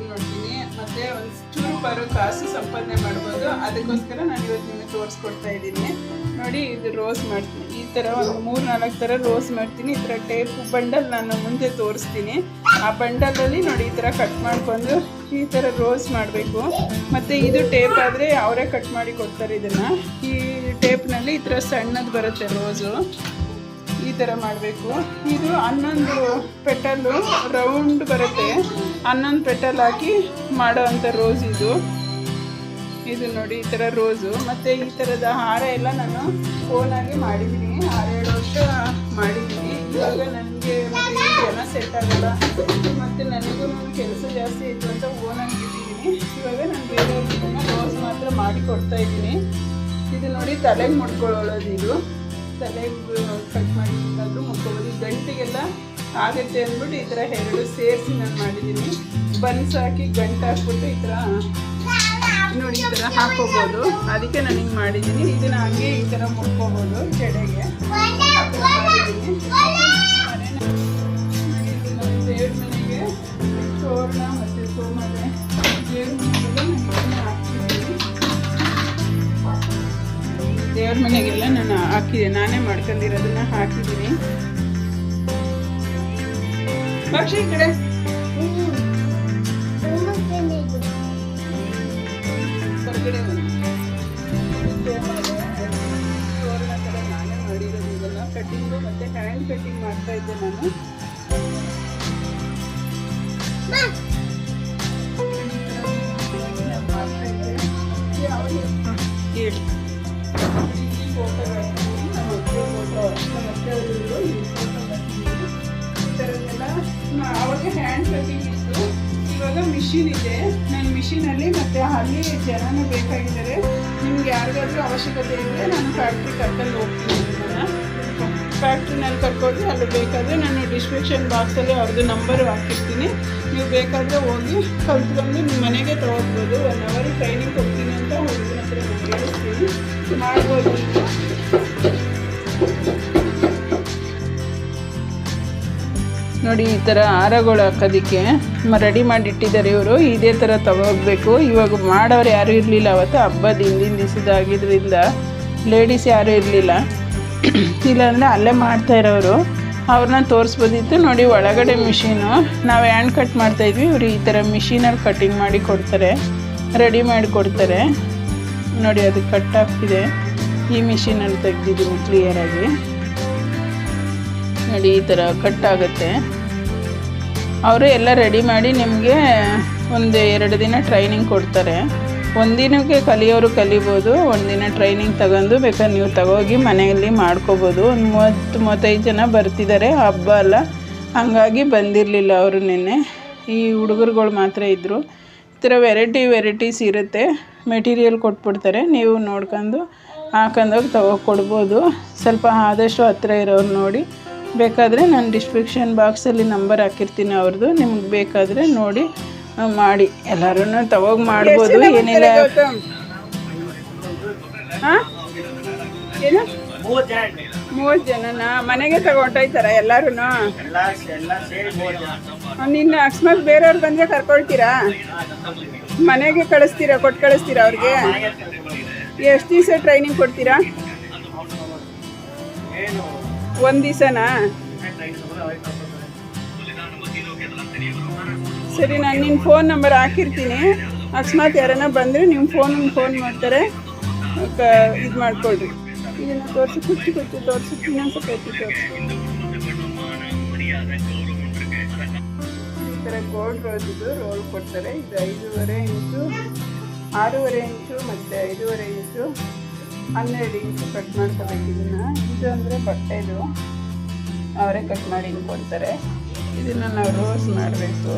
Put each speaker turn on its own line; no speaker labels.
ತಿನ್ಕೊಡ್ತೀನಿ ನೋಡ್ತೀನಿ ಒಂದು ಚೂರು ಬರೋ ಕಾಸು ಸಂಪಾದನೆ ಮಾಡ್ಬೋದು. ಅದಕ್ಕೋಸ್ಕರ ನಾನು ಇವತ್ತು ನಿಮಗೆ ತೋರಿಸ್ಕೊಡ್ತಾ ಇದ್ದೀನಿ. ನೋಡಿ, ಇದು ರೋಸ್ ಮಾಡ್ತೀನಿ. ಈ ಥರ ಒಂದು ಮೂರು ನಾಲ್ಕು ಥರ ರೋಸ್ ಮಾಡ್ತೀನಿ. ಈ ಥರ ಟೇಪ್, ಬಂಡಲ್ ನಾನು ಮುಂದೆ ತೋರಿಸ್ತೀನಿ. ಆ ಬಂಡಲಲ್ಲಿ ನೋಡಿ, ಈ ಥರ ಕಟ್ ಮಾಡ್ಕೊಂಡು ಈ ಥರ ರೋಸ್ ಮಾಡಬೇಕು. ಮತ್ತು ಇದು ಟೇಪ್ ಆದರೆ ಅವರೇ ಕಟ್ ಮಾಡಿ ಕೊಡ್ತಾರೆ ಇದನ್ನು. ಈ ಟೇಪ್ನಲ್ಲಿ ಈ ಥರ ಸಣ್ಣದು ಬರುತ್ತೆ ರೋಸು. ಈ ಥರ ಮಾಡಬೇಕು. ಇದು ಹನ್ನೊಂದು ಪೆಟಲ್ಲು ರೌಂಡ್ ಬರುತ್ತೆ. ಹನ್ನೊಂದು ಪೆಟಲ್ ಹಾಕಿ ಮಾಡೋ ಅಂಥ ರೋಸ್ ಇದು. ಇದು ನೋಡಿ, ಈ ಥರ ರೋಸು ಮತ್ತು ಈ ಥರದ ಹಾರ ಎಲ್ಲ ನಾನು ಫೋನಾಗಿ ಮಾಡಿದ್ದೀನಿ. ಆರೇಳು ವರ್ಷ ಮಾಡಿದ್ದೀನಿ. ಇವಾಗ ನನಗೆ ಮತ್ತೆ ಜನ ಸೆಟ್ ಆಗಲ್ಲ. ಮತ್ತು ನನಗೂ ಕೆಲಸ ಜಾಸ್ತಿ ಇತ್ತು ಅಂತ ಓನಾಗಿ ಬಿಟ್ಟಿದ್ದೀನಿ ಇವಾಗ ನಾನು ಬೇರೆಯವ್ರಿಗೆ ರೋಸ್ ಮಾತ್ರ ಮಾಡಿ ಕೊಡ್ತಾ ಇದ್ದೀನಿ. ಇದು ನೋಡಿ ತಲೆಗೆ ಮುಡ್ಕೊಳ್ಳೋದು ಇದು. ತಲೆಗೆ ಕಟ್ ಮಾಡಿದ್ದು ಮುಟ್ಕೋಬೋದು ಗಂಟಿಗೆಲ್ಲ ಆಗುತ್ತೆ ಅಂದ್ಬಿಟ್ಟು ಈ ಥರ ಎರಡು ಸೇರಿಸಿ ನಾನು ಮಾಡಿದ್ದೀನಿ. ಬನ್ಸ್ ಹಾಕಿ ಗಂಟು ಹಾಕ್ಬಿಟ್ಟು ಈ ಥರ ನೋಡಿ, ಈ ಥರ ಹಾಕ್ಕೋಬೋದು. ಅದಕ್ಕೆ ನಾನು ಹಿಂಗೆ ಮಾಡಿದ್ದೀನಿ. ಇದನ್ನ ಹಾಗೆ ಈ ಥರ ಮುಟ್ಕೋಬೋದು ಜಡೆಗೆ ಹಾಕಿದೆ. ನಾನೇ ಮಾಡ್ಕೊಂಡಿರೋದನ್ನ ಹಾಕಿದ್ದೀನಿ. ಪಕ್ಷಿ ಈ ಕಡೆ. ಹೊರಗಡೆ ಬನ್ನಿ. ತೋರಣ ಥರ ನಾನೇ ಮಾಡಿರೋದು ಇದೆಲ್ಲ. ಕಟ್ಟಿಂಗು ಮತ್ತು ಹ್ಯಾಂಡ್ ಕಟ್ಟಿಂಗ್ ಮಾಡ್ತಾ ಇದ್ದೆ ನಾನು. ಮಾಡ್ತಾ ಇದ್ದೆ. ಈ. ಥರದ್ದೆಲ್ಲ ಅವಾಗ ಹ್ಯಾಂಡ್ ಕಟ್ಟಿಂಗ್ ಇತ್ತು ಇವಾಗ ಮಿಷಿನ್ ಇದೆ ನನ್ನ ಮಿಷಿನಲ್ಲಿ ಮತ್ತು ಅಲ್ಲಿ ಜನನೂ ಬೇಕಾಗಿದ್ದಾರೆ ನಿಮ್ಗೆ ಯಾರಿಗಾದ್ರೂ ಅವಶ್ಯಕತೆ ಇದ್ದರೆ ನಾನು ಫ್ಯಾಕ್ಟ್ರಿ ಕರ್ಕೊಂಡು ಹೋಗ್ತೀನಿ ಫ್ಯಾಕ್ಟ್ರಿನಲ್ಲಿ ಕರ್ಕೊಂಡು ಅಲ್ಲಿ ಬೇಕಾದರೆ ನಾನು ಡಿಸ್ಕ್ರಿಪ್ಷನ್ ಬಾಕ್ಸಲ್ಲಿ ಅವ್ರದ್ದು ನಂಬರ್ ಹಾಕಿರ್ತೀನಿ ನೀವು ಬೇಕಾದರೆ ಹೋಗಿ ಕಲ್ತ್ಕೊಂಡು ನಿಮ್ಮ ಮನೆಗೆ ತೊಗೊಳ್ಬೋದು ಒನ್ ಅವರ್ ಟ್ರೈನಿಂಗ್ ಕೊಡ್ತೀನಿ ಅಂತ ಹುಡುಗನ ಹತ್ರ ನಾನು ಹೇಳಿಸ್ತೀನಿ ಮಾಡ್ಬೋದು ನೋಡಿ, ಈ ಥರ ಹಾರಗಳು ಹಾಕೋದಕ್ಕೆ ರೆಡಿ ಮಾಡಿಟ್ಟಿದ್ದಾರೆ ಇವರು. ಇದೇ ಥರ ತಗೋಬೇಕು ಇವಾಗ ಮಾಡೋರು ಯಾರೂ ಇರಲಿಲ್ಲ ಅವತ್ತು. ಹಬ್ಬದ ಹಿಂದಿನ ದಿವಸದಾಗಿದ್ದರಿಂದ ಲೇಡೀಸ್ ಯಾರೂ ಇರಲಿಲ್ಲ. ಇಲ್ಲಾಂದರೆ ಅಲ್ಲೇ ಮಾಡ್ತಾ ಇರೋರು. ಅವ್ರನ್ನ ತೋರಿಸ್ಬೋದಿತ್ತು. ನೋಡಿ, ಒಳಗಡೆ ಮಿಷಿನು ನಾವು ಹ್ಯಾಂಡ್ ಕಟ್ ಮಾಡ್ತಾಯಿದ್ವಿ ಇವರು ಈ ಥರ ಮಿಷಿನಲ್ಲಿ ಕಟ್ಟಿಂಗ್ ಮಾಡಿ ಕೊಡ್ತಾರೆ. ರೆಡಿ ಮಾಡಿ ಕೊಡ್ತಾರೆ. ನೋಡಿ, ಅದು ಕಟ್ ಆಗ್ತಿದೆ. ಈ ಮಿಷಿನಲ್ಲಿ ತೆಗ್ದಿದ್ದೀನಿ ಕ್ಲಿಯರಾಗಿ ನೋಡಿ ಈ ಥರ ಕಟ್ ಆಗುತ್ತೆ. ಅವರು ಎಲ್ಲ ರೆಡಿ ಮಾಡಿ ನಿಮಗೆ ಒಂದು ಎರಡು ದಿನ ಟ್ರೈನಿಂಗ್ ಕೊಡ್ತಾರೆ. ಒಂದಿನಕ್ಕೆ ಕಲಿಯೋರು ಕಲಿಬೋದು ಒಂದಿನ ಟ್ರೈನಿಂಗ್ ತಗೊಂಡು ಬೇಕಾದ್ರೆ ನೀವು ತಗೋಗಿ ಮನೆಯಲ್ಲಿ ಮಾಡ್ಕೋಬೋದು. ಒಂದು ಮೂವತ್ತು, ಮೂವತ್ತೈದು ಜನ ಬರ್ತಿದ್ದಾರೆ ಹಬ್ಬ ಅಲ್ಲ. ಹಾಗಾಗಿ ಬಂದಿರಲಿಲ್ಲ ಅವರು ನಿನ್ನೆ. ಈ ಹುಡುಗರುಗಳು ಮಾತ್ರ ಇದ್ದರು ಈ ಥರ ವೆರೈಟಿ ವೆರೈಟೀಸ್ ಇರುತ್ತೆ. ಮೆಟೀರಿಯಲ್ ಕೊಟ್ಬಿಡ್ತಾರೆ. ನೀವು ನೋಡ್ಕೊಂಡು ಹಾಕೊಂಡೋಗಿ ತಗೋ ಕೊಡ್ಬೋದು ಸ್ವಲ್ಪ ಆದಷ್ಟು ಹತ್ತಿರ ಇರೋರು ನೋಡಿ. ಬೇಕಾದರೆ ನಾನು ಡಿಸ್ಕ್ರಿಪ್ಷನ್ ಬಾಕ್ಸಲ್ಲಿ ನಂಬರ್ ಹಾಕಿರ್ತೀನಿ ಅವ್ರದ್ದು ನಿಮ್ಗೆ ಬೇಕಾದರೆ ನೋಡಿ ಮಾಡಿ. ಎಲ್ಲರೂ ತವಾಗ ಮಾಡ್ಬೋದು. ಏನಿಲ್ಲ. ಹಾಂ? ಏನು?
ಮೂವತ್ತು
ಜನನಾ? ಮನೆಗೆ ತಗೊಂಡೋಯ್ತಾರ ಎಲ್ಲರೂ
ಎಲ್ಲ ಎಲ್ಲ ಸೇರಿ ಮೂವತ್ತು ಜನ.
ನಿನ್ನ ಅಕಸ್ಮಾತ್ ಬೇರೆಯವ್ರು ಬಂದರೆ ಕರ್ಕೊಳ್ತೀರಾ? ಮನೆಗೆ ಕಳಿಸ್ತೀರಾ ಕೊಟ್ಟು ಕಳಿಸ್ತೀರಾ ಅವ್ರಿಗೆ? ಎಷ್ಟು ದಿವಸ ಟ್ರೈನಿಂಗ್ ಕೊಡ್ತೀರಾ?
ಏನು?
ಒಂದು ದಿವಸನಾ? ಸರಿ, ನಾನು ನಿಮ್ಮ ಫೋನ್ ನಂಬರ್ ಹಾಕಿರ್ತೀನಿ. ಅಕಸ್ಮಾತ್ ಯಾರನ್ನ ಬಂದರೆ ನಿಮ್ಮ ಫೋನ್ ಫೋನ್ ಮಾಡ್ತಾರೆ. ಇದು ಮಾಡ್ಕೊಳ್ರಿ. ಇದನ್ನು ತೋರಿಸಿ ಕುಚ್ಚು ಕುಚ್ಚು ತೋರಿಸಿ, ಇನ್ನೊಂದು ಹೆಚ್ಚು ತೋರಿಸಿ. ಈ ಥರ ಗೋಲ್ಡ್ ರೋಸಿದು ರೋಲ್ ಕೊಡ್ತಾರೆ. ಇದು ಐದೂವರೆ ಇಂಚು ಆರೂವರೆ ಇಂಚು ಮತ್ತು ಐದೂವರೆ ಇಂಚು ಹನ್ನೆರಡು ಇಂಚು ಕಟ್ ಮಾಡ್ಕೋಬೇಕು ಇದನ್ನು. ಇದು ಅಂದರೆ ಬಟ್ಟೆದು. ಅವರೇ ಕಟ್ ಮಾಡಿ ಹಿಂಗೆ ಕೊಡ್ತಾರೆ. ಇದನ್ನು ನಾವು ರೋಸ್ ಮಾಡಬೇಕು.